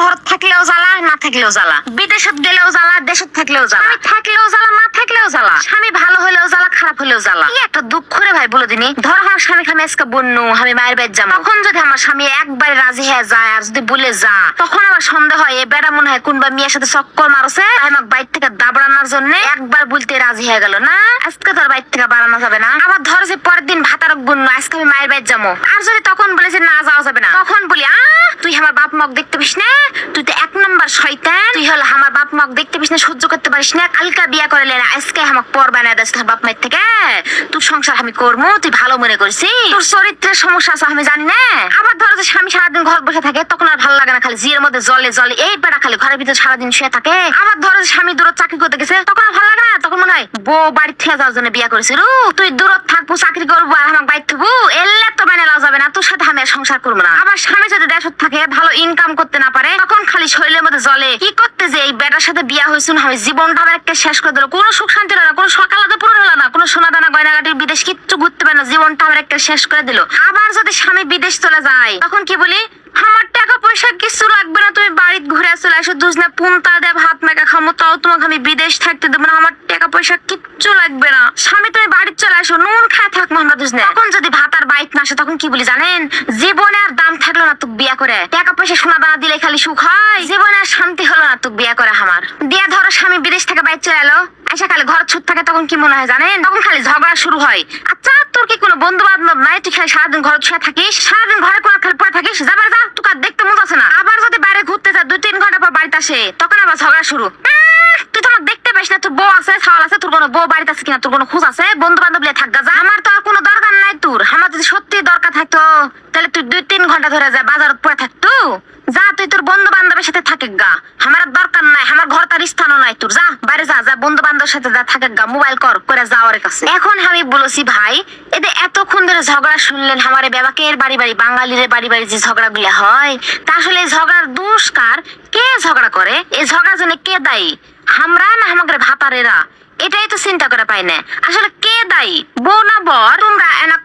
ঘর থাকলেও জ্বালা না থাকলেও জ্বালা। বিদেশত গেলেও জ্বালা দেশত থাকলেও জ্বালা। আমি থাকলেও জ্বালা না থাকলেও জ্বালা। স্বামী ভালো হলেও জ্বালা খারাপ হলেও জ্বালা। কি একটা দুঃখ রে ভাই বলে দিনি। ধর আমার স্বামী খামে আজকে বন্যু আমি মায়ের বেদ যাব। তখন যদি আমার স্বামী একবার রাজি হয়ে যায় আর যদি বলে যা তখন আমার সন্দেহ হয় এ বেড়া মনে হয় কোনবা মেয়ের সাথে চক্কর মারছে। আমার বাইর থেকে দাবড়ানোর জন্য একবার বলতে রাজি হয়ে গেল না? আজকে তোর বাইর থেকে বাড়ানো যাবে না। আবার ধর যে পরের দিন ভাতারক বন্যু আজকে আমি মায়ের বাইর যাব। আর যদি তখন বলে যে না যাওয়া যাবে না তখন বলি আ তুই আমার বাপ মক দেখতে পারিস না? তুই তো এক নম্বর শয়তান। তুই হলো আমার বাপ মক দেখতে পারিস না, সহ্য করতে পারিস না। কালকা বিয়া করে লেনা আজকে আমাক পর বানায় দিস তোর বাপ মায়ের থেকে। তুই সংসার আমি করব তুই ভালো মনে করছিস? তোর চরিত্রের সমস্যা আছে, আমি জানি না। আবার ধরো যে স্বামী সারাদিন ঘর বসে থাকে, তখন আর ভালো লাগে না খালি, জিয়ের মধ্যে জলে জলে, এই বেড়া খালি ঘরের ভিতরে সারাদিন শুয়ে থাকে। আবার ধরো যে স্বামী দূরত চাকরি করতে গেছে, তখন আর ভালো লাগে না, তখন মনে হয় বউ বাড়ি থেকে যাওয়ার জন্য বিয়া করেছিল তুই দূরত থাকব, চাকরি করব, আর আমার বাইর থাকব এলে তো মানে লাও যাবে না, তোর সাথে আমি সংসার করব না। আবার স্বামী যদি দেশত থাকে ভালো ইনকাম করতে না পারে, তখন খালি শরীরের মধ্যে জলে কি করতে যে এই বেটার সাথে বিয়া হয়েছিল আমি জীবনটা আমার শেষ করে দিল। কোনো সুখ শান্তি হলো না, কোনো সকাল আদা পূরণ হলো না, কোনো সোনা দানা গয়নাগাটির বিদেশ কিচ্ছু ঘুরতে পারে না, জীবনটা আমার একটা শেষ করে দিল। আবার যদি স্বামী বিদেশ চলে যায়, তখন কি বলি, আমার টাকা পয়সা কিছু লাগবে না, তুমি বাড়িতে ঘুরে চলে আসো দুজনে পুনতা দেব হাত মেকা খামো, তাও তোমাকে আমি বিদেশ থাকতে দেবো না, আমার টাকা পয়সা কিচ্ছু লাগবে না। স্বামী, তুমি বাড়িতে চলে আসো নুন খায় থাকব আমরা দুজনে। তখন যদি ভাত আর না আসে তখন কি বলি জানেন? জীবনে আর দাম থাকল না তুক বিয়া করে। টাকা পয়সা সোনা দানা দিলে খালি সুখ হয়। জীবনে আর শান্তি হলো না তুক বিয়া করে আমার। দিয়া ধরো স্বামী বিদেশ থেকে বাইক চলে এলো। আইসা খালি ঘর ছুট থাকে তখন কি মনে হয় জানেন? তখন খালি ঝগড়া শুরু হয়। আচ্ছা তোর কি কোনো বন্ধু বান্ধব নাই? তুই খালি সারাদিন ঘরে শুয়ে থাকিস। সারাদিন ঘরে কোনো খালি পড়ে থাকিস? যাবার যা তুই আর দেখতে মন আছে না। আবার যদি বাইরে ঘুরতে যা দুই তিন ঘণ্টা পর বাড়িতে আসে, তখন আবার ঝগড়া শুরু। তুই তো আমার দেখতে পাইস না, তোর বউ আছে ছাওয়াল আছে, তোর কোনো বউ বাড়িতে আছে কিনা, তোর কোনো খোঁজ আছে? বন্ধু বান্ধব লিয়ে থাকগা যা। আমার তো আর কোনো দরকার নাই তোর আমার যদি সত্যি দরকার থাকতো, তাহলে তুই দুই তিন ঘণ্টা ধরে যা পড়ে যা, তুই তোর বন্ধু বান্ধবের সাথে গা। আমার দরকার নাই, আমার ঘর তার স্থানও নাই তোর। যা, বাইরে যা যা বন্ধু সাথে যা থাকে গা, মোবাইল কর, করে যাওয়ার কাছে। এখন আমি ভাই এতক্ষণ ধরে ঝগড়া শুনলেন আমার বাবাকে এর বাড়ি বাড়ি, বাঙালির বাড়ি বাড়ি যে ঝগড়া গুলা হয়, তা আসলে ঝগড়ার দোষ কার? কে ঝগড়া করে? এই ঝগড়ার জন্য কে দায়ী? আমরা না আমাদের ভাতারেরা? এটাই তো চিন্তা করে পাই না। আসলে কে দায়ী? বউ না বর? তোমরা এনা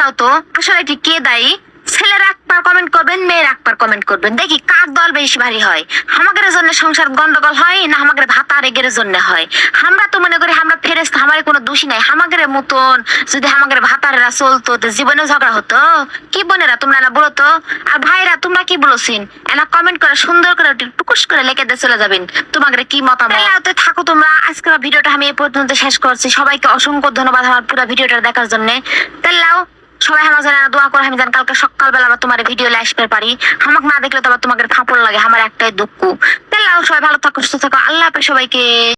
যাও তো। আসলে এটি কে দায়ী? ছেলেরা একবার কমেন্ট করবেন, মেয়েরা একবার কমেন্ট করবেন। দেখি কার দল বেশি ভারী হয়? আমাদের জন্য সংসার গন্ডগোল হয় না আমাদের ভাতা রেগের জন্য হয়? আমরা তো মনে করি আমরা ফেরেস্ত আমার কোনো দোষী নাই। আমাদের মতন যদি আমাদের ভাতারেরা চলতো, তো জীবনে ঝগড়া হতো। কি বোনেরা, তোমরা না বলো তো? আর ভাইরা, তোমরা কি বলছিন এনা কমেন্ট করে, সুন্দর করে টুকুস করে লেখে দিয়ে চলে যাবেন। তোমাদের কি মতামত? তাহলে থাকো তোমরা। আজকের ভিডিওটা আমি এই পর্যন্ত শেষ করছি। সবাইকে অসংখ্য ধন্যবাদ আমার পুরো ভিডিওটা দেখার জন্য। তাহলেও সবাই আমার জানা দোয়া করে আমি যেন কালকে সকালবেলা আবার তোমার ভিডিও আসতে পারি। আমাকে না দেখলে তো আবার তোমাকে থাপড় লাগে, আমার একটাই দুঃখ। তাহলে সবাই ভালো থাকো, সুস্থ থাকো, আল্লাহ হাফেজ সবাইকে।